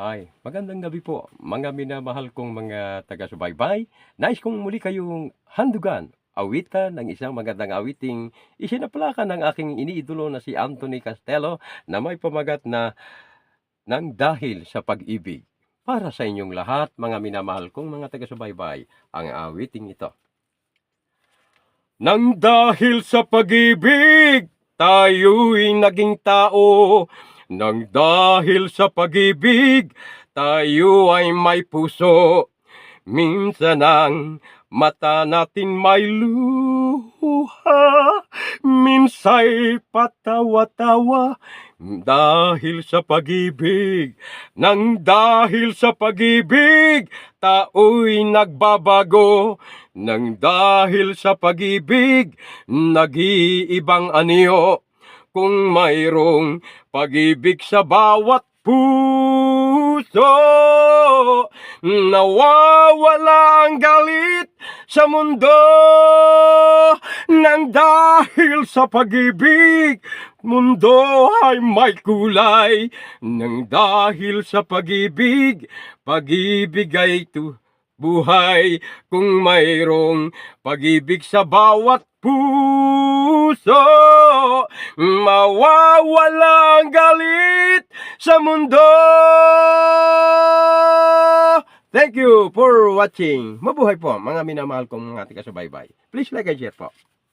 Hi, magandang gabi po mga minamahal kong mga taga-subaybay. Nais kong muli kayong handugan, awitan ng isang magandang awiting isinaplakan ng aking iniidolo na si Anthony Castello na may pamagat na ng dahil sa pag-ibig. Para sa inyong lahat, mga minamahal kong mga taga-subaybay, ang awiting ito. Nang dahil sa pag-ibig, tayo'y naging tao. Nang dahil sa pag-ibig, tayo ay may puso. Minsan ang mata natin may luha, minsa'y patawa-tawa. Dahil sa pag-ibig, nang dahil sa pag-ibig, tao'y nagbabago. Nang dahil sa pag-ibig, nag-iibang anyo. Kung mayroong pag-ibig sa bawat puso, nawawala ang galit sa mundo. Nang dahil sa pag-ibig, mundo ay may kulay. Nang dahil sa pag-ibig, pag-ibig ay tu buhay kung mayroong pag-ibig sa bawat puso mawawala ang galit sa mundo Thank you for watching. Mabuhay po mga minamahal kong mga taga-subaybay. Please like and share po.